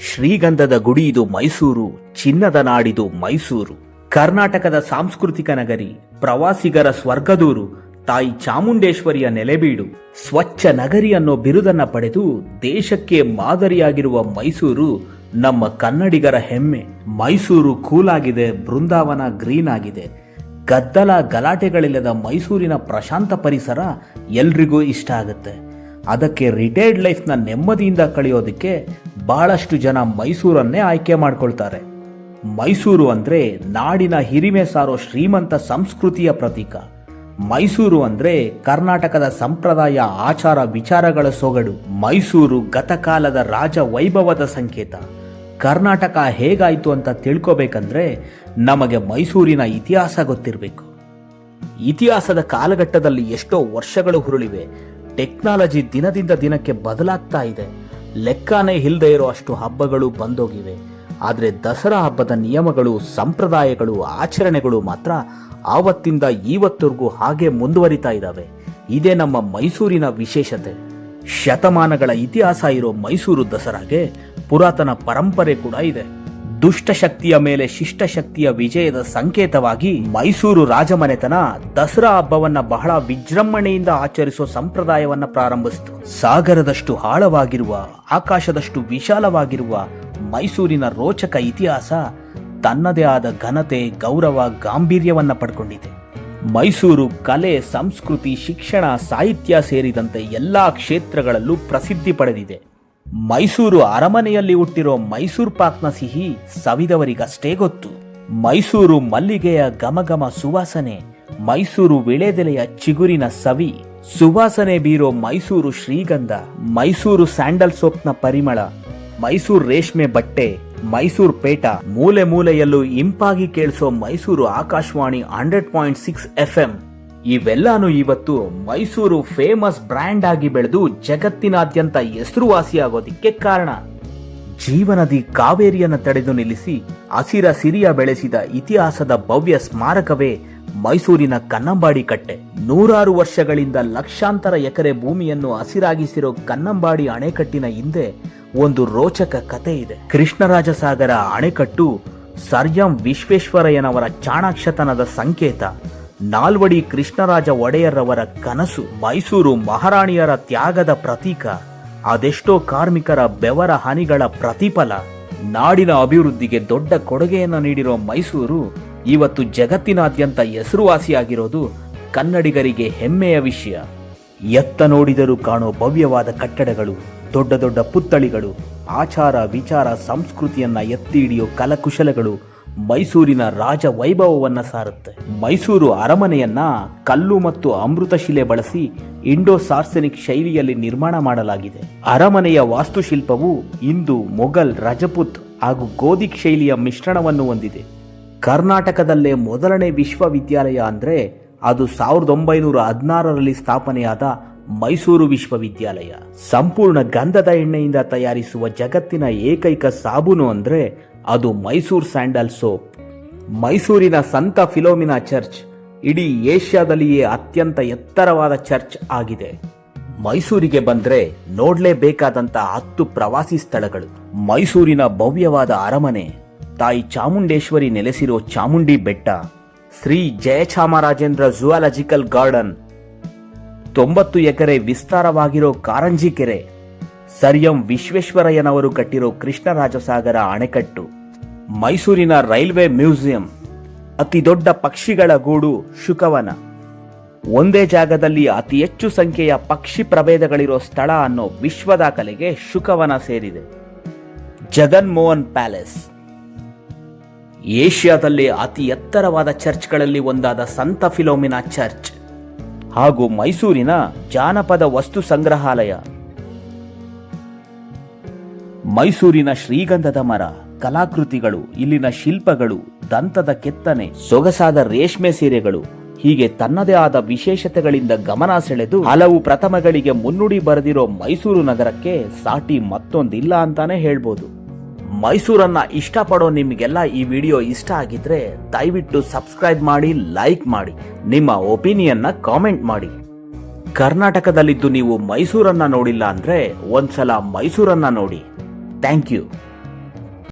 ಶ್ರೀಗಂಧದ ಗುಡಿ ಇದು ಮೈಸೂರು, ಚಿನ್ನದ ನಾಡಿದು ಮೈಸೂರು. ಕರ್ನಾಟಕದ ಸಾಂಸ್ಕೃತಿಕ ನಗರಿ, ಪ್ರವಾಸಿಗರ ಸ್ವರ್ಗದೂರು, ತಾಯಿ ಚಾಮುಂಡೇಶ್ವರಿಯ ನೆಲೆಬೀಡು. ಸ್ವಚ್ಛ ನಗರಿ ಅನ್ನೋ ಬಿರುದನ್ನ ಪಡೆದು ದೇಶಕ್ಕೆ ಮಾದರಿಯಾಗಿರುವ ಮೈಸೂರು ನಮ್ಮ ಕನ್ನಡಿಗರ ಹೆಮ್ಮೆ. ಮೈಸೂರು ಕೂಲಾಗಿದೆ, ಬೃಂದಾವನ ಗ್ರೀನ್ ಆಗಿದೆ. ಗದ್ದಲ ಗಲಾಟೆಗಳಿಲ್ಲದ ಮೈಸೂರಿನ ಪ್ರಶಾಂತ ಪರಿಸರ ಎಲ್ರಿಗೂ ಇಷ್ಟ ಆಗುತ್ತೆ. ಅದಕ್ಕೆ ರಿಟೈರ್ಡ್ ಲೈಫ್ನ ನೆಮ್ಮದಿಯಿಂದ ಕಳೆಯೋದಕ್ಕೆ ಬಹಳಷ್ಟು ಜನ ಮೈಸೂರನ್ನೇ ಆಯ್ಕೆ ಮಾಡ್ಕೊಳ್ತಾರೆ. ಮೈಸೂರು ಅಂದ್ರೆ ನಾಡಿನ ಹಿರಿಮೆ ಸಾರೋ ಶ್ರೀಮಂತ ಸಂಸ್ಕೃತಿಯ ಪ್ರತೀಕ. ಮೈಸೂರು ಅಂದ್ರೆ ಕರ್ನಾಟಕದ ಸಂಪ್ರದಾಯ ಆಚಾರ ವಿಚಾರಗಳ ಸೊಗಡು. ಮೈಸೂರು ಗತಕಾಲದ ರಾಜ ವೈಭವದ ಸಂಕೇತ. ಕರ್ನಾಟಕ ಹೇಗಾಯಿತು ಅಂತ ತಿಳ್ಕೊಬೇಕಂದ್ರೆ ನಮಗೆ ಮೈಸೂರಿನ ಇತಿಹಾಸ ಗೊತ್ತಿರಬೇಕು. ಇತಿಹಾಸದ ಕಾಲಘಟ್ಟದಲ್ಲಿ ಎಷ್ಟೋ ವರ್ಷಗಳು ಹುರುಳಿವೆ. ಟೆಕ್ನಾಲಜಿ ದಿನದಿಂದ ದಿನಕ್ಕೆ ಬದಲಾಗ್ತಾ ಇದೆ. ಲೆಕ್ಕನೇ ಇಲ್ಲದೆ ಇರೋ ಅಷ್ಟು ಹಬ್ಬಗಳು ಬಂದೋಗಿವೆ. ಆದರೆ ದಸರಾ ಹಬ್ಬದ ನಿಯಮಗಳು, ಸಂಪ್ರದಾಯಗಳು, ಆಚರಣೆಗಳು ಮಾತ್ರ ಆವತ್ತಿಂದ ಇವತ್ತರೆಗೂ ಹಾಗೆ ಮುಂದುವರಿತಾ ಇದ್ದಾವೆ ಇದೇ ನಮ್ಮ ಮೈಸೂರಿನ ವಿಶೇಷತೆ. ಶತಮಾನಗಳ ಇತಿಹಾಸ ಇರೋ ಮೈಸೂರು ದಸರಾಗೆ ಪುರಾತನ ಪರಂಪರೆ ಕೂಡ ಇದೆ. ದುಷ್ಟಶಕ್ತಿಯ ಮೇಲೆ ಶಿಷ್ಟಶಕ್ತಿಯ ವಿಜಯದ ಸಂಕೇತವಾಗಿ ಮೈಸೂರು ರಾಜಮನೆತನ ದಸರಾ ಹಬ್ಬವನ್ನ ಬಹಳ ವಿಜೃಂಭಣೆಯಿಂದ ಆಚರಿಸೋ ಸಂಪ್ರದಾಯವನ್ನ ಪ್ರಾರಂಭಿಸಿತು. ಸಾಗರದಷ್ಟು ಆಳವಾಗಿರುವ, ಆಕಾಶದಷ್ಟು ವಿಶಾಲವಾಗಿರುವ ಮೈಸೂರಿನ ರೋಚಕ ಇತಿಹಾಸ ತನ್ನದೇ ಆದ ಘನತೆ, ಗೌರವ, ಗಾಂಭೀರ್ಯವನ್ನ ಪಡ್ಕೊಂಡಿದೆ. ಮೈಸೂರು ಕಲೆ, ಸಂಸ್ಕೃತಿ, ಶಿಕ್ಷಣ, ಸಾಹಿತ್ಯ ಸೇರಿದಂತೆ ಎಲ್ಲಾ ಕ್ಷೇತ್ರಗಳಲ್ಲೂ ಪ್ರಸಿದ್ಧಿ ಪಡೆದಿದೆ. ಮೈಸೂರು ಅರಮನೆಯಲ್ಲಿ ಹುಟ್ಟಿರೋ ಮೈಸೂರು ಪಾಕ್ನ ಸಿಹಿ ಸವಿದವರಿಗಷ್ಟೇ ಗೊತ್ತು. ಮೈಸೂರು ಮಲ್ಲಿಗೆಯ ಗಮಗಮ ಸುವಾಸನೆ, ಮೈಸೂರು ವಿಳೆದೆಲೆಯ ಚಿಗುರಿನ ಸವಿ, ಸುವಾಸನೆ ಬೀರೋ ಮೈಸೂರು ಶ್ರೀಗಂಧ, ಮೈಸೂರು ಸ್ಯಾಂಡಲ್ ಸೋಪ್ನ ಪರಿಮಳ, ಮೈಸೂರು ರೇಷ್ಮೆ ಬಟ್ಟೆ, ಮೈಸೂರು ಪೇಟ ಮೂಲೆ ಮೂಲೆಯಲ್ಲೂ ಇಂಪಾಗಿ ಕೇಳಿಸೋ Mysuru Akashvani hundred point six F ಇವೆಲ್ಲಾನು ಇವತ್ತು ಮೈಸೂರು ಫೇಮಸ್ ಬ್ರ್ಯಾಂಡ್ ಆಗಿ ಬೆಳೆದು ಜಗತ್ತಿನಾದ್ಯಂತ ಹೆಸರುವಾಸಿಯಾಗೋದಿಕ್ಕೆ ಕಾರಣ. ಜೀವನದಿ ಕಾವೇರಿಯನ್ನು ತಡೆದು ನಿಲ್ಲಿಸಿ ಹಸಿರ ಸಿರಿಯ ಬೆಳೆಸಿದ ಇತಿಹಾಸದ ಭವ್ಯ ಸ್ಮಾರಕವೇ ಮೈಸೂರಿನ ಕನ್ನಂಬಾಡಿ ಕಟ್ಟೆ. ನೂರಾರು ವರ್ಷಗಳಿಂದ ಲಕ್ಷಾಂತರ ಎಕರೆ ಭೂಮಿಯನ್ನು ಹಸಿರಾಗಿಸಿರೋ ಕನ್ನಂಬಾಡಿ ಅಣೆಕಟ್ಟಿನ ಹಿಂದೆ ಒಂದು ರೋಚಕ ಕತೆ ಇದೆ. ಕೃಷ್ಣರಾಜಸಾಗರ ಅಣೆಕಟ್ಟು ಸರ್ ಎಂ ವಿಶ್ವೇಶ್ವರಯ್ಯನವರ ಚಾಣಾಕ್ಷತನದ ಸಂಕೇತ. ನಾಲ್ವಡಿ ಕೃಷ್ಣರಾಜ ಒಡೆಯರ್ರವರ ಕನಸು ಮೈಸೂರು ಮಹಾರಾಣಿಯರ ತ್ಯಾಗದ ಪ್ರತೀಕ. ಅದೆಷ್ಟೋ ಕಾರ್ಮಿಕರ ಬೆವರ ಹನಿಗಳ ಪ್ರತಿಫಲ. ನಾಡಿನ ಅಭಿವೃದ್ಧಿಗೆ ದೊಡ್ಡ ಕೊಡುಗೆಯನ್ನು ನೀಡಿರೋ ಮೈಸೂರು ಇವತ್ತು ಜಗತ್ತಿನಾದ್ಯಂತ ಹೆಸರುವಾಸಿಯಾಗಿರೋದು ಕನ್ನಡಿಗರಿಗೆ ಹೆಮ್ಮೆಯ ವಿಷಯ. ಎತ್ತ ನೋಡಿದರೂ ಕಾಣೋ ಭವ್ಯವಾದ ಕಟ್ಟಡಗಳು, ದೊಡ್ಡ ದೊಡ್ಡ ಪುತ್ಥಳಿಗಳು, ಆಚಾರ ವಿಚಾರ ಸಂಸ್ಕೃತಿಯನ್ನ ಎತ್ತಿ ಹಿಡಿಯೋ ಕಲಕುಶಲಗಳು ಮೈಸೂರಿನ ರಾಜ ವೈಭವವನ್ನ ಸಾರುತ್ತೆ. ಮೈಸೂರು ಅರಮನೆಯನ್ನ ಕಲ್ಲು ಮತ್ತು ಅಮೃತಶಿಲೆ ಬಳಸಿ ಇಂಡೋ ಸಾರ್ಸೆನಿಕ್ ಶೈಲಿಯಲ್ಲಿ ನಿರ್ಮಾಣ ಮಾಡಲಾಗಿದೆ. ಅರಮನೆಯ ವಾಸ್ತುಶಿಲ್ಪವು ಇಂದು ಮೊಘಲ್ ರಜಪುತ್ ಹಾಗೂ ಗೋಧಿಕ್ ಶೈಲಿಯ ಮಿಶ್ರಣವನ್ನು ಹೊಂದಿದೆ. ಕರ್ನಾಟಕದಲ್ಲೇ ಮೊದಲನೇ ವಿಶ್ವವಿದ್ಯಾಲಯ ಅಂದ್ರೆ ಅದು ಸಾವಿರದ ಒಂಬೈನೂರ ಹದಿನಾರರಲ್ಲಿ ಸ್ಥಾಪನೆಯಾದ ಮೈಸೂರು ವಿಶ್ವವಿದ್ಯಾಲಯ. ಸಂಪೂರ್ಣ ಗಂಧದ ಎಣ್ಣೆಯಿಂದ ತಯಾರಿಸುವ ಜಗತ್ತಿನ ಏಕೈಕ ಸಾಬೂನು ಅಂದ್ರೆ ಅದು ಮೈಸೂರು ಸ್ಯಾಂಡಲ್ ಸೋಪ್. ಮೈಸೂರಿನ ಸಂತ ಫಿಲೋಮಿನಾ ಚರ್ಚ್ ಇಡೀ ಏಷ್ಯಾದಲ್ಲಿಯೇ ಅತ್ಯಂತ ಎತ್ತರವಾದ ಚರ್ಚ್ ಆಗಿದೆ. ಮೈಸೂರಿಗೆ ಬಂದ್ರೆ ನೋಡ್ಲೇಬೇಕಾದಂತ ಹತ್ತು ಪ್ರವಾಸಿ ಸ್ಥಳಗಳು. ಮೈಸೂರಿನ ಭವ್ಯವಾದ ಅರಮನೆ, ತಾಯಿ ಚಾಮುಂಡೇಶ್ವರಿ ನೆಲೆಸಿರೋ ಚಾಮುಂಡಿ ಬೆಟ್ಟ, ಶ್ರೀ ಜಯಚಾಮರಾಜೇಂದ್ರ ಜುವಾಲಜಿಕಲ್ ಗಾರ್ಡನ್ ತೊಂಬತ್ತು ಎಕರೆ ವಿಸ್ತಾರವಾಗಿರೋ ಕಾರಂಜಿ ಕೆರೆ ಸರ್ ಎಂ ವಿಶ್ವೇಶ್ವರಯ್ಯನವರು ಕಟ್ಟಿರೋ ಕೃಷ್ಣರಾಜಸಾಗರ ಅಣೆಕಟ್ಟು, ಮೈಸೂರಿನ ರೈಲ್ವೆ ಮ್ಯೂಸಿಯಂ, ಅತಿ ದೊಡ್ಡ ಪಕ್ಷಿಗಳ ಗೂಡು ಶುಕವನ. ಒಂದೇ ಜಾಗದಲ್ಲಿ ಅತಿ ಹೆಚ್ಚು ಸಂಖ್ಯೆಯ ಪಕ್ಷಿ ಪ್ರಭೇದಗಳಿರೋ ಸ್ಥಳ ಅನ್ನೋ ವಿಶ್ವ ದಾಖಲೆಗೆ ಶುಕವನ ಸೇರಿದೆ. ಜಗನ್ಮೋಹನ್ ಪ್ಯಾಲೇಸ್. ಏಷ್ಯಾದಲ್ಲಿ ಅತಿ ಎತ್ತರವಾದ ಚರ್ಚ್ಗಳಲ್ಲಿ ಒಂದಾದ ಸಂತ ಫಿಲೋಮಿನಾ ಚರ್ಚ್ ಹಾಗೂ ಮೈಸೂರಿನ ಜಾನಪದ ವಸ್ತು ಸಂಗ್ರಹಾಲಯ. ಮೈಸೂರಿನ ಶ್ರೀಗಂಧದ ಮರ, ಕಲಾಕೃತಿಗಳು, ಇಲ್ಲಿನ ಶಿಲ್ಪಗಳು, ದಂತದ ಕೆತ್ತನೆ, ಸೊಗಸಾದ ರೇಷ್ಮೆ ಸೀರೆಗಳು, ಹೀಗೆ ತನ್ನದೇ ಆದ ವಿಶೇಷತೆಗಳಿಂದ ಗಮನ ಸೆಳೆದು ಹಲವು ಪ್ರಥಮಗಳಿಗೆ ಮುನ್ನುಡಿ ಬರೆದಿರೋ ಮೈಸೂರು ನಗರಕ್ಕೆ ಸಾಟಿ ಮತ್ತೊಂದಿಲ್ಲ ಅಂತಾನೆ ಹೇಳ್ಬೋದು. ಮೈಸೂರನ್ನ ಇಷ್ಟಪಡೋ ನಿಮಗೆಲ್ಲ ಈ ವಿಡಿಯೋ ಇಷ್ಟ ಆಗಿದ್ರೆ ದಯವಿಟ್ಟು ಸಬ್ಸ್ಕ್ರೈಬ್ ಮಾಡಿ, ಲೈಕ್ ಮಾಡಿ, ನಿಮ್ಮ ಒಪಿನಿಯನ್ನ ಕಾಮೆಂಟ್ ಮಾಡಿ. ಕರ್ನಾಟಕದಲ್ಲಿದ್ದು ನೀವು ಮೈಸೂರನ್ನ ನೋಡಿಲ್ಲ ಅಂದ್ರೆ ಒಂದ್ಸಲ ಮೈಸೂರನ್ನ ನೋಡಿ. Thank you.